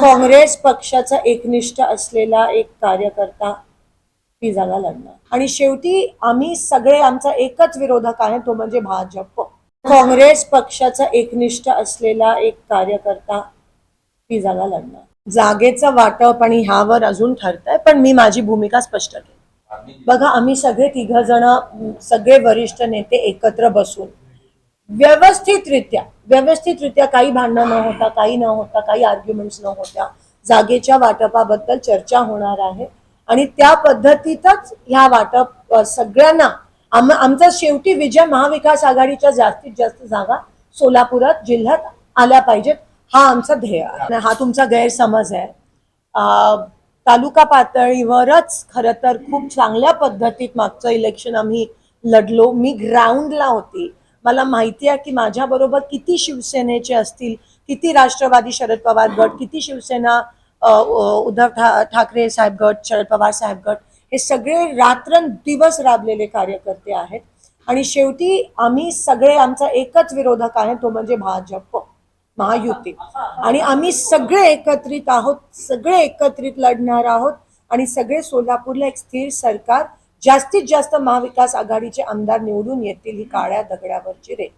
काँग्रेस पक्षाचा एकनिष्ठ असलेला एक कार्यकर्ता ती जागा लढणार. आणि शेवटी आम्ही सगळे आमचा एकच विरोधक आहे तो म्हणजे भाजप. काँग्रेस पक्षाचा एकनिष्ठ असलेला एक कार्यकर्ता ती जागा लढणार. जागेचं वाटप आणि ह्यावर अजून ठरतंय पण मी माझी भूमिका स्पष्ट केली. बघा आम्ही सगळे तिघ जण सगळे वरिष्ठ नेते एकत्र बसून व्यवस्थितरित्या व्यवस्थितरित्या काही भांडणं न होता काही न होता काही आर्ग्युमेंट्स न होत्या जागेच्या वाटपाबद्दल चर्चा होणार आहे. आणि त्या पद्धतीतच ह्या वाटप सगळ्यांना आम आमचा शेवटी विजय महाविकास आघाडीच्या जास्तीत जास्त जागा सोलापुरात जिल्ह्यात आल्या पाहिजेत. हा आमचा ध्येय आहे. हा तुमचा गैरसमज आहे. तालुका पातळीवरच खरं तर खूप चांगल्या पद्धतीत मागचं इलेक्शन आम्ही लढलो. मी ग्राउंडला होती. मला माहिती आहे की माझ्याबरोबर किती शिवसेनेचे असतील किती राष्ट्रवादी शरद पवार गट किती शिवसेना उद्धव ठा ठाकरे साहेब गट शरद पवार साहेब गट हे सगळे रात्रंदिवस राबलेले कार्यकर्ते आहेत. आणि शेवटी आम्ही सगळे आमचा एकच विरोधक आहे तो म्हणजे भाजप महायुती. आणि आम्ही सगळे एकत्रित आहोत सगळे एकत्रित लढणार आहोत. आणि सगळे सोलापूरला एक स्थिर सरकार जास्तीत जास्त महाविकास आघाडीचे आमदार निवडून येतील ही काळ्या दगडावरची रे